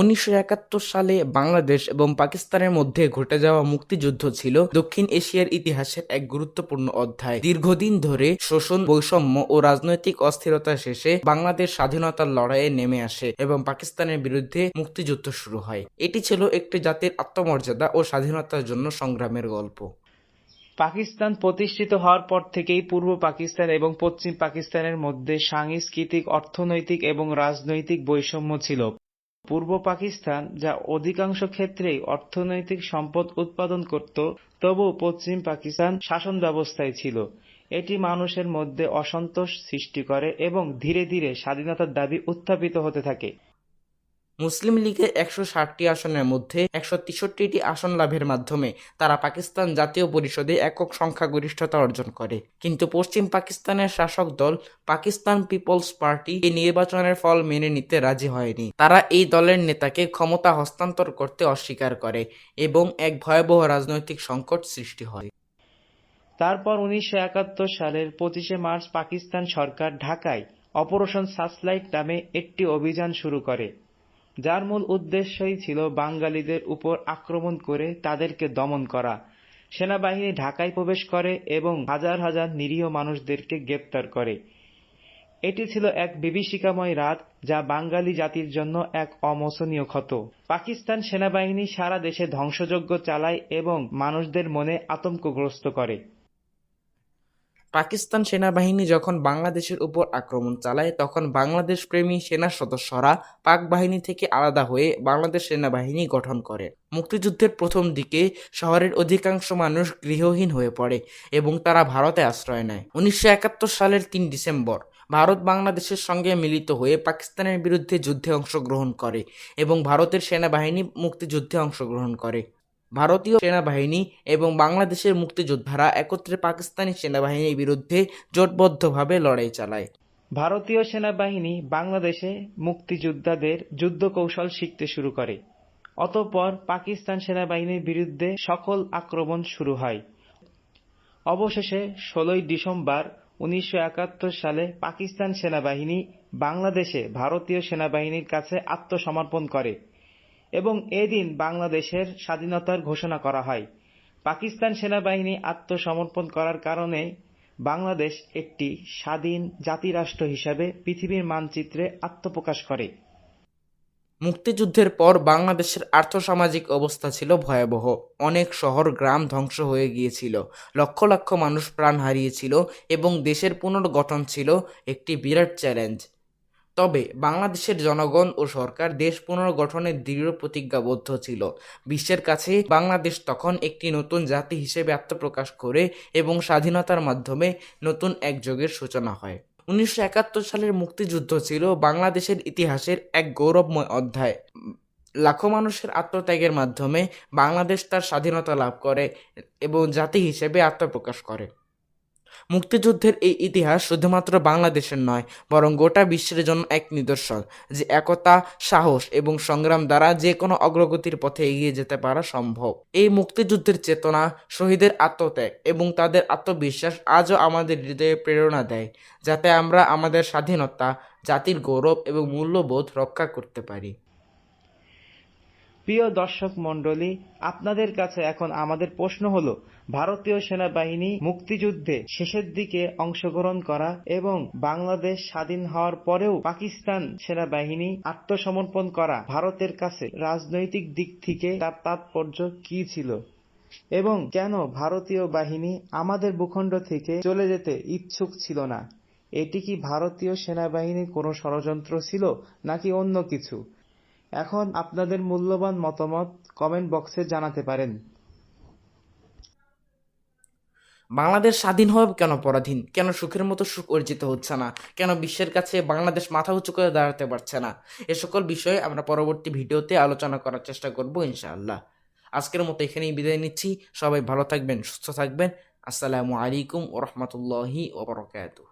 উনিশশো একাত্তর সালে বাংলাদেশ এবং পাকিস্তানের মধ্যে ঘটে যাওয়া মুক্তিযুদ্ধ ছিল দক্ষিণ এশিয়ার ইতিহাসের এক গুরুত্বপূর্ণ অধ্যায়। দীর্ঘদিন ধরে শোষণ, বৈষম্য ও রাজনৈতিক অস্থিরতা শেষে বাংলাদেশ স্বাধীনতার লড়াইয়ে নেমে আসে এবং পাকিস্তানের বিরুদ্ধে মুক্তিযুদ্ধ শুরু হয়। এটি ছিল একটি জাতির আত্মমর্যাদা ও স্বাধীনতার জন্য সংগ্রামের গল্প। পাকিস্তান প্রতিষ্ঠিত হওয়ার পর থেকেই পূর্ব পাকিস্তান এবং পশ্চিম পাকিস্তানের মধ্যে সাংস্কৃতিক, অর্থনৈতিক এবং রাজনৈতিক বৈষম্য ছিল। পূর্ব পাকিস্তান, যা অধিকাংশ ক্ষেত্রেই অর্থনৈতিক সম্পদ উৎপাদন করত, তবুও পশ্চিম পাকিস্তান শাসন ব্যবস্থায় ছিল। এটি মানুষের মধ্যে অসন্তোষ সৃষ্টি করে এবং ধীরে ধীরে স্বাধীনতার দাবি উত্থাপিত হতে থাকে। মুসলিম লীগের একশো ষাটটি আসনের মধ্যে একশো তেষট্টিটি আসন লাভের মাধ্যমে তারা পাকিস্তান জাতীয় পরিষদে একক সংখ্যাগরিষ্ঠতা অর্জন করে। কিন্তু পশ্চিম পাকিস্তানের শাসক দল পাকিস্তান পিপলস পার্টি এই নির্বাচনের ফল মেনে নিতে রাজি হয়নি। তারা এই দলের নেতাকে ক্ষমতা হস্তান্তর করতে অস্বীকার করে এবং এক ভয়াবহ রাজনৈতিক সংকট সৃষ্টি হয়। তারপর উনিশশো একাত্তর সালের পঁচিশে মার্চ পাকিস্তান সরকার ঢাকায় অপারেশন সার্চলাইট নামে একটি অভিযান শুরু করে। যার মূল উদ্দেশ্যই ছিল বাঙালিদের উপর আক্রমণ করে তাদেরকে দমন করা। সেনাবাহিনী ঢাকায় প্রবেশ করে এবং হাজার হাজার নিরীহ মানুষদেরকে গ্রেপ্তার করে। এটি ছিল এক বিভীষিকাময় রাত যা বাঙালি জাতির জন্য এক অমোচনীয় ক্ষত। পাকিস্তান সেনাবাহিনী সারা দেশে ধ্বংসযজ্ঞ চালায় এবং মানুষদের মনে আতঙ্কগ্রস্ত করে। পাকিস্তান সেনাবাহিনী যখন বাংলাদেশের উপর আক্রমণ চালায়, তখন বাংলাদেশ প্রেমী সেনা সদস্যরা পাক বাহিনী থেকে আলাদা হয়ে বাংলাদেশ সেনাবাহিনী গঠন করে। মুক্তিযুদ্ধের প্রথম দিকে শহরের অধিকাংশ মানুষ গৃহহীন হয়ে পড়ে এবং তারা ভারতে আশ্রয় নেয়। উনিশশো একাত্তর সালের তিন ডিসেম্বর, ভারত বাংলাদেশের সঙ্গে মিলিত হয়ে পাকিস্তানের বিরুদ্ধে যুদ্ধে অংশগ্রহণ করে এবং ভারতের সেনাবাহিনী মুক্তিযুদ্ধে অংশগ্রহণ করে। ভারতীয় সেনাবাহিনী এবং বাংলাদেশের মুক্তিযোদ্ধারা একত্রে পাকিস্তানি সেনাবাহিনীর বিরুদ্ধে জোটবদ্ধভাবে লড়াই চালায়। ভারতীয় সেনাবাহিনী বাংলাদেশে মুক্তিযোদ্ধাদের যুদ্ধ কৌশল শিখতে শুরু করে। অতঃপর পাকিস্তান সেনাবাহিনীর বিরুদ্ধে সকল আক্রমণ শুরু হয়। অবশেষে ষোলোই ডিসেম্বর উনিশশো একাত্তর সালে পাকিস্তান সেনাবাহিনী বাংলাদেশে ভারতীয় সেনাবাহিনীর কাছে আত্মসমর্পণ করে। এবং এদিন বাংলাদেশের স্বাধীনতার ঘোষণা করা হয়। পাকিস্তান সেনাবাহিনী আত্মসমর্পণ করার কারণে বাংলাদেশ একটি স্বাধীন জাতিরাষ্ট্র হিসাবে পৃথিবীর মানচিত্রে আত্মপ্রকাশ করে। মুক্তিযুদ্ধের পর বাংলাদেশের আর্থসামাজিক অবস্থা ছিল ভয়াবহ। অনেক শহর, গ্রাম ধ্বংস হয়ে গিয়েছিল। লক্ষ লক্ষ মানুষ প্রাণ হারিয়েছিল এবং দেশের পুনর্গঠন ছিল একটি বিরাট চ্যালেঞ্জ। তবে বাংলাদেশের জনগণ ও সরকার দেশ পুনর্গঠনের দৃঢ় প্রতিজ্ঞাবদ্ধ ছিল। বিশ্বের কাছে বাংলাদেশ তখন একটি নতুন জাতি হিসেবে আত্মপ্রকাশ করে এবং স্বাধীনতার মাধ্যমে নতুন এক যুগের সূচনা হয়। উনিশশো একাত্তর সালের মুক্তিযুদ্ধ ছিল বাংলাদেশের ইতিহাসের এক গৌরবময় অধ্যায়। লাখো মানুষের আত্মত্যাগের মাধ্যমে বাংলাদেশ তার স্বাধীনতা লাভ করে এবং জাতি হিসেবে আত্মপ্রকাশ করে। মুক্তিযুদ্ধের এই ইতিহাস শুধুমাত্র বাংলাদেশের নয়, বরং গোটা বিশ্বের জন্য এক নিদর্শন, যে একতা, সাহস এবং সংগ্রাম দ্বারা যে কোনো অগ্রগতির পথে এগিয়ে যেতে পারা সম্ভব। এই মুক্তিযুদ্ধের চেতনা শহীদের আত্মত্যাগ এবং তাদের আত্মবিশ্বাস আজও আমাদের হৃদয়ে প্রেরণা দেয়, যাতে আমরা আমাদের স্বাধীনতা, জাতির গৌরব এবং মূল্যবোধ রক্ষা করতে পারি। প্রিয় দর্শক মণ্ডলী, আপনাদের কাছে এখন আমাদের প্রশ্ন হলো, ভারতীয় সেনাবাহিনী মুক্তিযুদ্ধে শেষের দিকে অংশগ্রহণ করা এবং বাংলাদেশ স্বাধীন হওয়ার পরেও পাকিস্তান সেনাবাহিনী আত্মসমর্পণ করা ভারতের কাছে রাজনৈতিক দিক থেকে তার তাৎপর্য কি ছিল? এবং কেন ভারতীয় বাহিনী আমাদের ভূখণ্ড থেকে চলে যেতে ইচ্ছুক ছিল না? এটি কি ভারতীয় সেনাবাহিনীর কোনো ষড়যন্ত্র ছিল নাকি অন্য কিছু? এখন আপনাদের মূল্যবান মতামত কমেন্ট বক্সে জানাতে পারেন। বাংলাদেশ স্বাধীন হবে কেন পরাধীন? কেন সুখের মতো সুখ অর্জিত হচ্ছে না? কেন বিশ্বের কাছে বাংলাদেশ মাথা উঁচু করে দাঁড়াতে পারছে না? এ সকল বিষয়ে আমরা পরবর্তী ভিডিওতে আলোচনা করার চেষ্টা করব ইনশাআল্লাহ। আজকের মতো এখানেই বিদায় নিচ্ছি। সবাই ভালো থাকবেন, সুস্থ থাকবেন। আসসালামু আলাইকুম ওরহমতুল্লাহি ওবরকাতুহ।